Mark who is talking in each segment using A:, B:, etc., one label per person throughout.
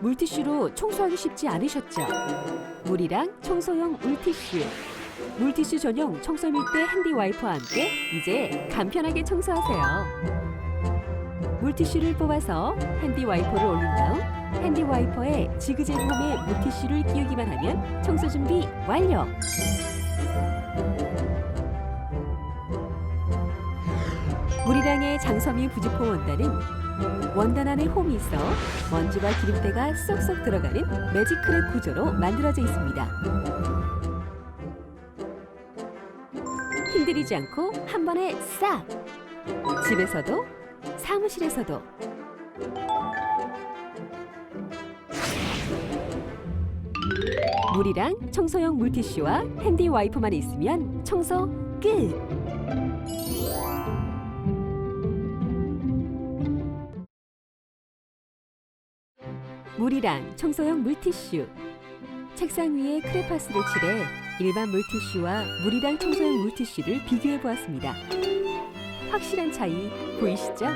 A: 물티슈로 청소하기 쉽지 않으셨죠? 물이랑 청소용 물티슈. 물티슈 전용 청소 밀대 핸디 와이퍼와 함께 이제 간편하게 청소하세요. 물티슈를 뽑아서 핸디 와이퍼를 올린 다음 핸디 와이퍼에 지그재그 홈에 물티슈를 끼우기만 하면 청소 준비 완료. 물이랑의 장섬유 부직포 원단은 원단 안에 홈이 있어 먼지와 기름때가 쏙쏙 들어가는 매직크랩 구조로 만들어져 있습니다. 힘들이지 않고 한 번에 싹! 집에서도 사무실에서도 물이랑 청소용 물티슈와 핸디 와이퍼만 있으면 청소 끝! 물이랑 청소용 물티슈 책상 위에 크레파스를 칠해 일반 물티슈와 물이랑 청소용 물티슈를 비교해 보았습니다. 확실한 차이 보이시죠?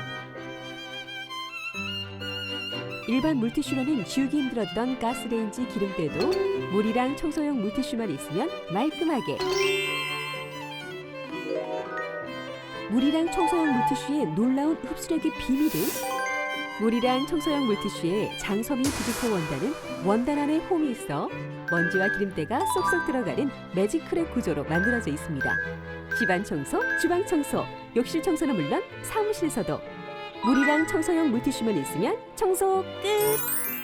A: 일반 물티슈로는 지우기 힘들었던 가스레인지 기름때도 물이랑 청소용 물티슈만 있으면 말끔하게 물이랑 청소용 물티슈의 놀라운 흡수력의 비밀은 물이랑 청소용 물티슈의 장섬유 부직포 원단은 원단 안에 홈이 있어 먼지와 기름때가 쏙쏙 들어가는 매직크랩 구조로 만들어져 있습니다. 집안 청소, 주방 청소, 욕실 청소는 물론 사무실에서도 물이랑 청소용 물티슈만 있으면 청소 끝!